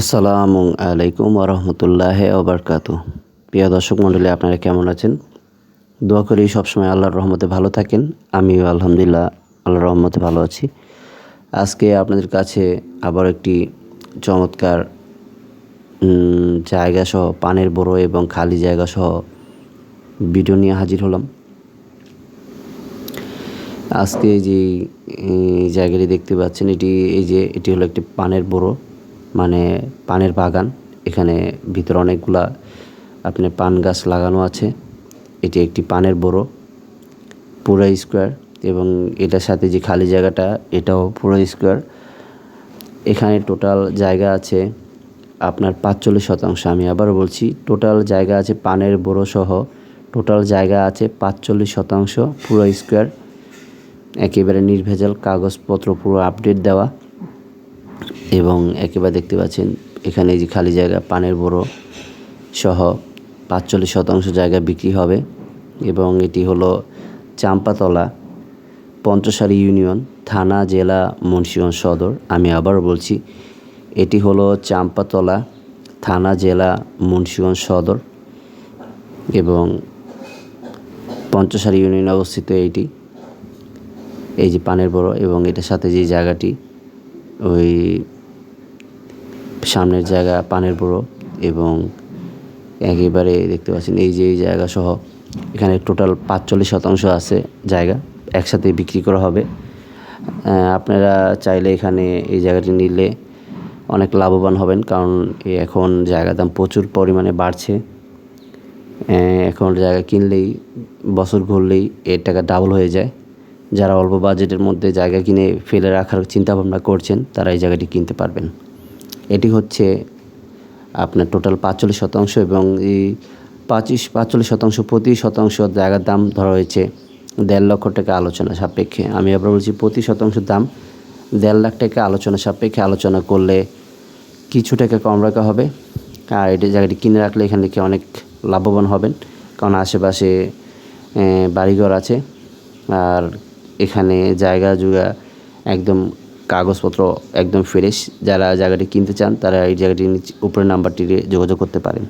আসসালামু আলাইকুম ওরহমতুল্লাহ ওবরকাত। প্রিয় দর্শক মণ্ডলী, আপনারা কেমন আছেন? দোয়া করি সবসময় আল্লাহর রহমতে ভালো থাকেন। আমিও আলহামদুলিল্লাহ আল্লাহর রহমতে ভালো আছি। আজকে আপনাদের কাছে আবার একটি চমৎকার জায়গা সহ পানের বড় এবং খালি জায়গা সহ ভিডিও নিয়ে হাজির হলাম। আজকে যে জায়গাটি দেখতে পাচ্ছেন, এটি, এই যে, এটি হলো একটি পানের বড়। মানে পানের বাগান। এখানে ভিতরে অনেকগুলা আপনার পান গাছ লাগানো আছে। এটি একটি পানের বড়, পুরো স্কোয়ার এবং এটার সাথে যে খালি জায়গাটা, এটাও পুরো স্কোয়ার। এখানে টোটাল জায়গা আছে আপনার পাঁচচল্লিশ শতাংশ। আমি আবার বলছি, টোটাল জায়গা আছে পানের বড় সহ, টোটাল জায়গা আছে পাঁচচল্লিশ শতাংশ পুরো স্কোয়ার। একেবারে নির্ভেজাল কাগজপত্র পুরো আপডেট দেওয়া। এবং একেবারে দেখতে পাচ্ছেন, এখানে যে খালি জায়গা, পানের বড়ো সহ পাঁচচল্লিশ শতাংশ জায়গা বিক্রি হবে এবং এটি হলো চাম্পাতলা পঞ্চসারি ইউনিয়ন, থানা, জেলা, মুন্সিগঞ্জ সদর। আমি আবারও বলছি, এটি হলো চাম্পাতলা, থানা, জেলা, মুন্সিগঞ্জ সদর এবং পঞ্চসারি ইউনিয়নে অবস্থিত এইটি এই যে পানের বড় এবং এটার সাথে যে জায়গাটি, ওই সামনের জায়গা পানের বড় এবং একেবারে দেখতে পাচ্ছেন এই যে এই জায়গা সহ এখানে টোটাল পাঁচচল্লিশ শতাংশ আছে জায়গা একসাথে বিক্রি করা হবে। আপনারা চাইলে এখানে এই জায়গাটি নিলে অনেক লাভবান হবেন কারণ এখন জায়গার দাম প্রচুর পরিমাণে বাড়ছে। এখন জায়গা কিনলেই, বছর ঘুরলেই এর টাকা ডাবল হয়ে যায়। যারা অল্প বাজেটের মধ্যে জায়গা কিনে ফেলে রাখার চিন্তা ভাবনা করছেন, তারা এই জায়গাটি কিনতে পারবেন। এটি হচ্ছে আপনার টোটাল পাঁচচল্লিশ শতাংশ এবং এই পঁচিশ, পাঁচচল্লিশ শতাংশ, প্রতি শতাংশ জায়গার দাম ধরা হয়েছে দেড় লক্ষ টাকা আলোচনা সাপেক্ষে। আমি আবার বলছি, প্রতি শতাংশ দাম দেড় লাখ টাকা আলোচনা সাপেক্ষে আলোচনা করলে কিছু টাকা কম রাখা হবে। আর এটা জায়গাটি কিনে রাখলে এখান থেকে অনেক লাভবান হবেন, কারণ আশেপাশে বাড়িঘর আছে। আর এখানে জায়গা জুগা একদম কাগজপত্র একদম ফ্রেশ যারা জায়গাটি কিনতে চান, তারা এই জায়গাটির উপরের নাম্বারটিতে যোগাযোগ করতে পারেন।